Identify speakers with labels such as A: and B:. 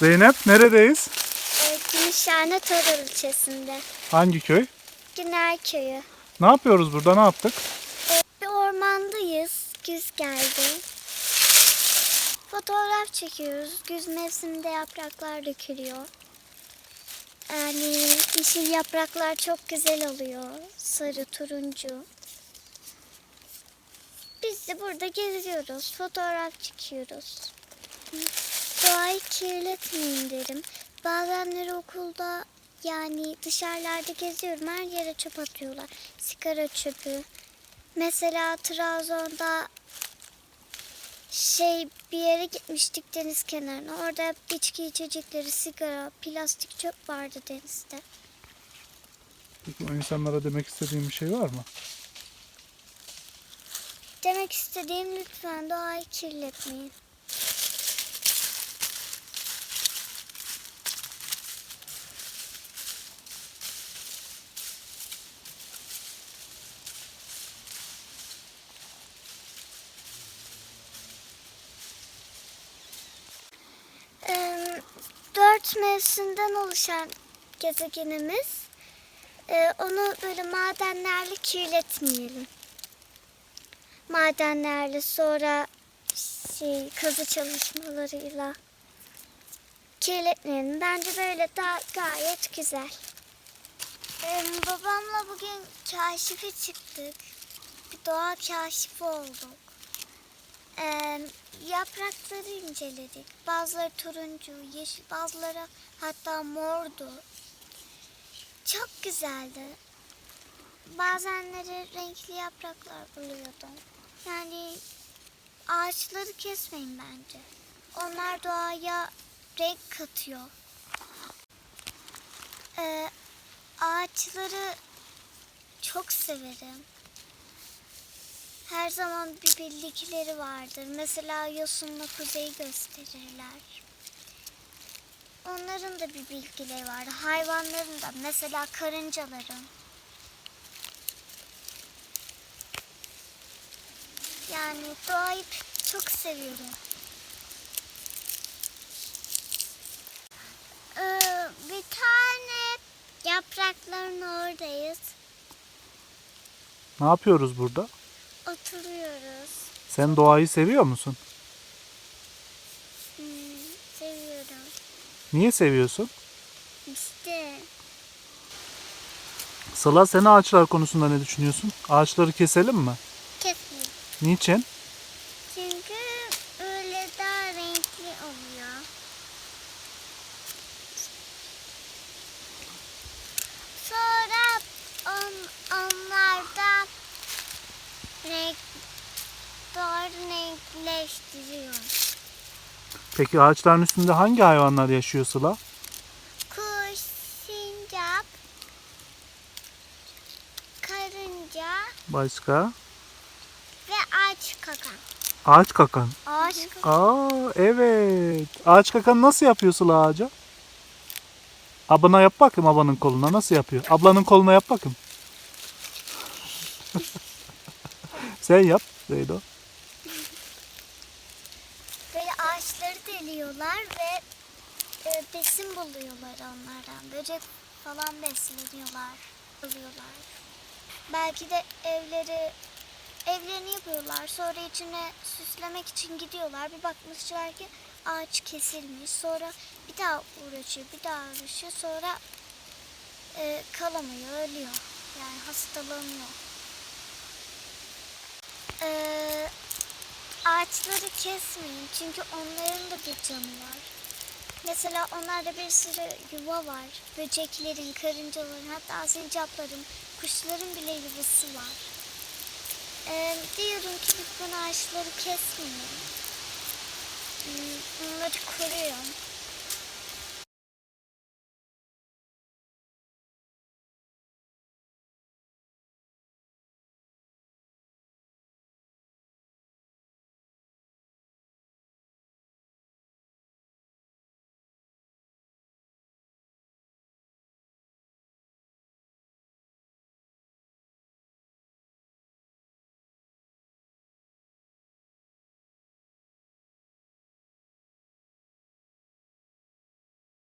A: Zeynep neredeyiz?
B: Ee, Gümüşhane Toral ilçesinde.
A: Hangi köy?
B: Güner Köyü.
A: Ne yapıyoruz burada? Ne yaptık?
B: Ee, bir ormandayız. Güz geldi. Fotoğraf çekiyoruz. Güz mevsiminde yapraklar dökülüyor. Yani yeşil yapraklar çok güzel oluyor. Sarı, turuncu. Biz de burada geziyoruz. Fotoğraf çekiyoruz. Doğayı kirletmeyin derim. Bazenleri okulda yani dışarılarda geziyorum. Her yere çöp atıyorlar. Sigara çöpü. Mesela Trabzon'da şey bir yere gitmiştik deniz kenarına. Orada içki içecekleri, sigara, plastik çöp vardı denizde.
A: Peki o insanlara demek istediğim bir şey var mı?
B: Demek istediğim lütfen doğayı kirletmeyin. Ee, Dört mevsimden oluşan gezegenimiz. Ee, Onu böyle madenlerle kirletmeyelim madenlerle sonra şey kazı çalışmalarıyla kirletmeyelim. Bence böyle daha gayet güzel. Ee, babamla bugün kaşife çıktık. Bir doğa kaşifi olduk. Ee, yaprakları inceledik. Bazıları turuncu, yeşil, bazıları hatta mordu. Çok güzeldi. Bazenleri renkli yapraklar buluyordum. Yani ağaçları kesmeyin bence. Onlar doğaya renk katıyor. Ee, ağaçları çok severim. Her zaman bir bildikleri vardır. Mesela yosunla kuzeyi gösterirler. Onların da bir bilgileri vardır. Hayvanların da mesela karıncaların. Yani doğayı çok seviyorum. Ee, bir tane yaprakların oradayız.
A: Ne yapıyoruz burada?
B: Oturuyoruz.
A: Sen doğayı seviyor musun?
B: Hmm, seviyorum.
A: Niye seviyorsun?
B: İşte
A: Sıla sen ağaçlar konusunda ne düşünüyorsun? Ağaçları keselim mi?
B: kesmeyin.
A: Niçin?
B: Çünkü öyle daha renkli oluyor. Sonra on, onlarda renk doğru renkleştiriyor.
A: Peki ağaçların üstünde hangi hayvanlar yaşıyor Sıla?
B: Kuş, sincap, karınca
A: Başka?
B: ve ağaç kakan.
A: Ağaç kakan.
B: Ağaç kakan.
A: Aa evet. Ağaç kakan nasıl yapıyor Sıla ağaca? Abına yap bakayım abanın koluna nasıl yapıyor? Ablanın koluna yap bakayım. Sen yap Zeydo.
B: Böyle ağaçları deliyorlar ve e, besin buluyorlar onlardan. Böcek falan besleniyorlar, buluyorlar. Belki de evleri evlerini yapıyorlar. Sonra içine süslemek için gidiyorlar. Bir bakmışlar ki ağaç kesilmiş. Sonra bir daha uğraşıyor, bir daha uğraşıyor. Sonra e, kalamıyor, ölüyor. Yani hastalanıyor. Ee, ağaçları kesmeyin çünkü onların da bir canı var. Mesela onlarda bir sürü yuva var. Böceklerin, karıncaların, hatta sincapların, kuşların bile yuvası var. Ee, diyorum ki lütfen ağaçları kesmeyin. Hmm, Onları koruyun.